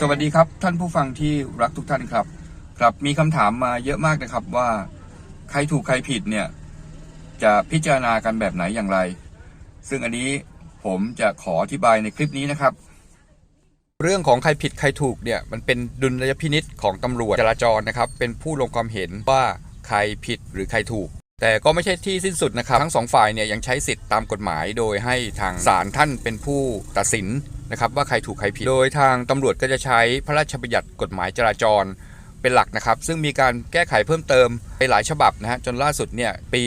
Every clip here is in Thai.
สวัสดีครับท่านผู้ฟังที่รักทุกท่านครับ ครับมีคำถามมาเยอะมากนะครับว่า ใครถูกใครผิดเนี่ยจะพิจารณากันแบบไหนอย่างไร ซึ่งอันนี้ผมจะขออธิบายในคลิปนี้นะครับ เรื่องของใครผิดใครถูกเนี่ยมันเป็นดุลยพินิษของตำรวจจราจรนะครับ เป็นผู้ลงความเห็นว่าใครผิดหรือใครถูก แต่ก็ไม่ใช่ที่สิ้นสุดนะครับ ทั้งสองฝ่ายเนี่ยยังใช้สิทธิ์ตามกฎหมายโดยให้ทางศาลท่านเป็นผู้ตัดสิน นะครับว่าใครถูกใครผิด โดยทางตำรวจก็จะใช้พระราชบัญญัติกฎหมายจราจรเป็นหลักนะครับ ซึ่งมีการแก้ไขเพิ่มเติมไปหลายฉบับนะฮะจนล่าสุดเนี่ยปี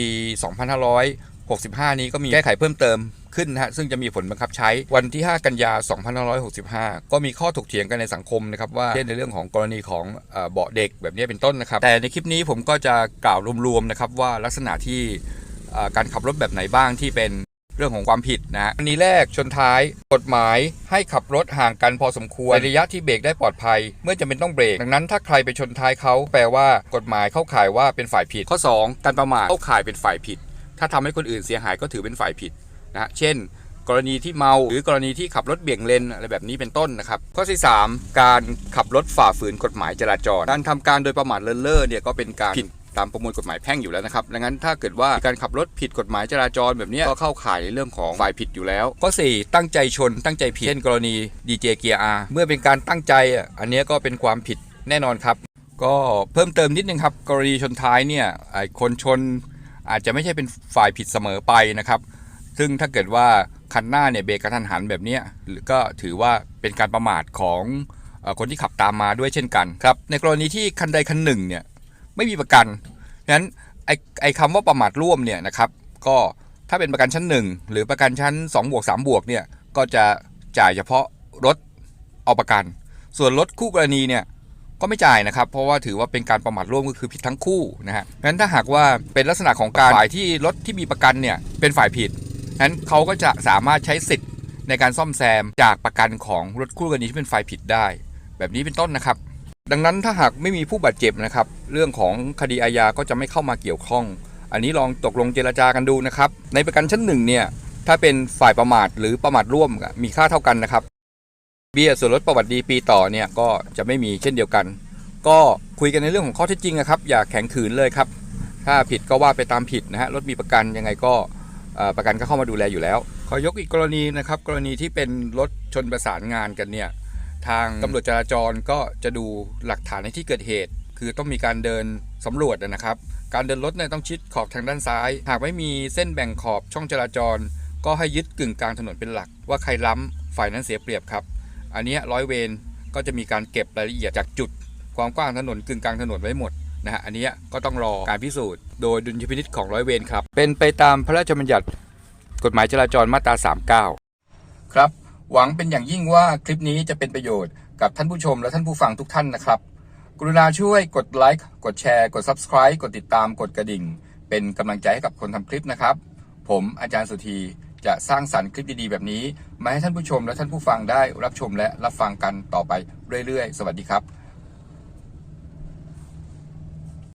2565 นี้ก็มีแก้ไขเพิ่มเติมขึ้นนะฮะซึ่งจะมีผลบังคับใช้วันที่ 5 กันยา 2565 ก็มีข้อถกเถียงกันในสังคมนะครับว่าเช่นในเรื่องของกรณีของเบาะเด็กแบบนี้เป็นต้นนะครับ แต่ในคลิปนี้ผมก็จะกล่าวรวมๆนะครับว่าลักษณะที่การขับรถแบบไหนบ้างที่เป็น เรื่องของความผิดนะฮะอันนี้แรกชนท้ายกฎหมายให้ขับรถห่างกันพอสมควรในระยะที่เบรกได้ปลอดภัย เมื่อจำเป็นต้องเบรก ดังนั้นถ้าใครไปชนท้ายเขาแปลว่ากฎหมายเข้าข่ายว่าเป็นฝ่ายผิด ข้อ 2 การประมาทเข้าข่ายเป็นฝ่ายผิด ถ้าทำให้คนอื่นเสียหายก็ถือเป็นฝ่ายผิดนะฮะเช่น กรณีที่เมาหรือกรณีที่ขับรถเบี่ยงเลนอะไรแบบนี้เป็นต้นนะครับข้อที่3การขับรถฝ่าฝืนกฎหมายจราจรการทำการโดยประมาทเลินเล่อเนี่ยก็เป็นการผิด ตามประมวลกฎหมายแพ่งอยู่แล้วนะครับดังนั้นถ้าเกิดว่าการขับรถผิดกฎหมายจราจรแบบนี้ก็เข้าข่ายในเรื่องของฝ่ายผิดอยู่แล้ว ข้อ 4 ตั้งใจชนตั้งใจผิดเช่นกรณีดีเจเกียร์อาเมื่อเป็นการตั้งใจอันนี้ก็เป็นความผิดแน่นอนครับ ก็เพิ่มเติมนิดนึงครับ กรณีชนท้ายเนี่ยคนชนอาจจะไม่ใช่เป็นฝ่ายผิดเสมอไปนะครับ ซึ่งถ้าเกิดว่าคันหน้าเนี่ยเบรกกระทันหันแบบนี้ก็ถือว่าเป็นการประมาทของคนที่ขับตามมาด้วยเช่นกันครับในกรณีที่คันใดคันหนึ่งเนี่ย ไม่มีประกันนั้นไอ้ไอ้คำว่าประมาทร่วมเนี่ยนะครับ ก็ถ้าเป็นประกันชั้น 1 หรือประกันชั้น2บวก3บวกเนี่ยก็จะจ่ายเฉพาะรถเอาประกัน ส่วนรถคู่กรณีเนี่ยก็ไม่จ่ายนะครับ เพราะว่าถือว่าเป็นการประมาทร่วมก็คือผิดทั้งคู่นะฮะงั้นถ้าหากว่าเป็นลักษณะของการฝ่ายที่รถที่มีประกันเนี่ยเป็นฝ่ายผิดนั้นเขาก็จะสามารถใช้สิทธิ์ในการซ่อมแซมจากประกันของรถคู่กรณีที่เป็นฝ่ายผิดได้ แบบนี้เป็นต้นนะครับ ดังนั้นถ้าหากไม่มีผู้บาดเจ็บนะครับ เรื่องของคดีอาญาก็จะไม่เข้ามาเกี่ยวข้อง อันนี้ลองตกลงเจรจากันดูนะครับ ในประกันชั้นหนึ่งเนี่ยถ้าเป็นฝ่ายประมาทหรือประมาทร่วมมีค่าเท่ากันนะครับ เบี้ยส่วนลดประวัติดีปีต่อเนี่ยก็จะไม่มีเช่นเดียวกัน ก็คุยกันในเรื่องของข้อเท็จจริงนะครับ อย่าแข็งขืนเลยครับ ถ้าผิดก็ว่าไปตามผิดนะฮะรถมีประกันยังไงก็ประกันก็เข้ามาดูแลอยู่แล้ว ขอยกอีกกรณีนะครับ กรณีที่เป็นรถชนประสานงานกันเนี่ย ทางตำรวจจราจรก็จะดูหลักฐานในที่เกิดเหตุ คือต้องมีการเดินสำรวจนะครับ การเดินรถเนี่ยต้องชิดขอบทางด้านซ้าย หากไม่มีเส้นแบ่งขอบช่องจราจร ก็ให้ยึดกึ่งกลางถนนเป็นหลัก ว่าใครล้ำฝ่ายนั้นเสียเปรียบครับ อันเนี้ยร้อยเวรก็จะมีการเก็บรายละเอียดจากจุด ความกว้างถนนกึ่งกลางถนนไว้หมดนะฮะอันเนี้ยก็ต้องรอการพิสูจน์โดยดุลยพินิษของร้อยเวรครับ เป็นไปตามพระราชบัญญัติกฎหมายจราจรมาตรา 39 ครับ หวังเป็นอย่างยิ่งว่าคลิปนี้จะเป็นประโยชน์กับท่านผู้ชมและท่านผู้ฟังทุกท่านนะครับ กรุณาช่วยกดไลค์กดแชร์ กด Subscribe กดติดตามกดกระดิ่ง เป็นกำลังใจให้กับคนทำคลิปนะครับ ผมอาจารย์สุธีจะสร้างสรรค์คลิปดีๆ แบบนี้ มาให้ท่านผู้ชมและท่านผู้ฟังได้รับชมและรับฟังกันต่อไปเรื่อยๆ สวัสดีครับ